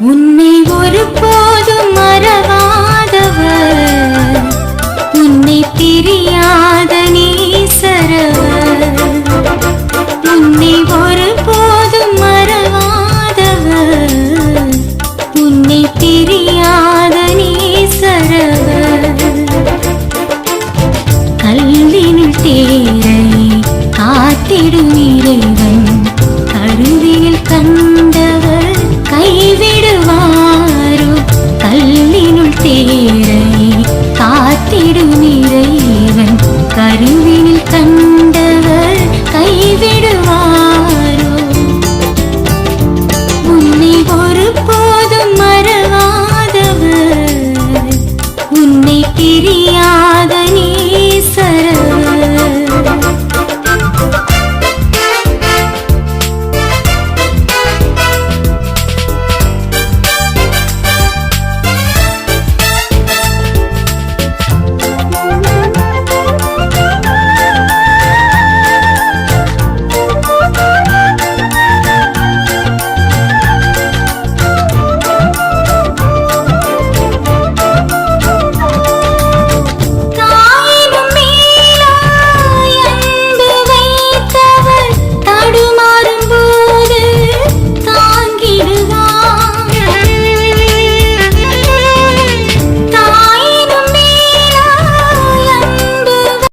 உன்னை ஒரு போதும் மறவாதவர். உன்னை பிரியாத நீசரவர். உன்னை ஒரு போதும் மறவாதவர். உன்னை பிரியாத நீசரவர். கல்வி உன்னை பிரியாத நீ.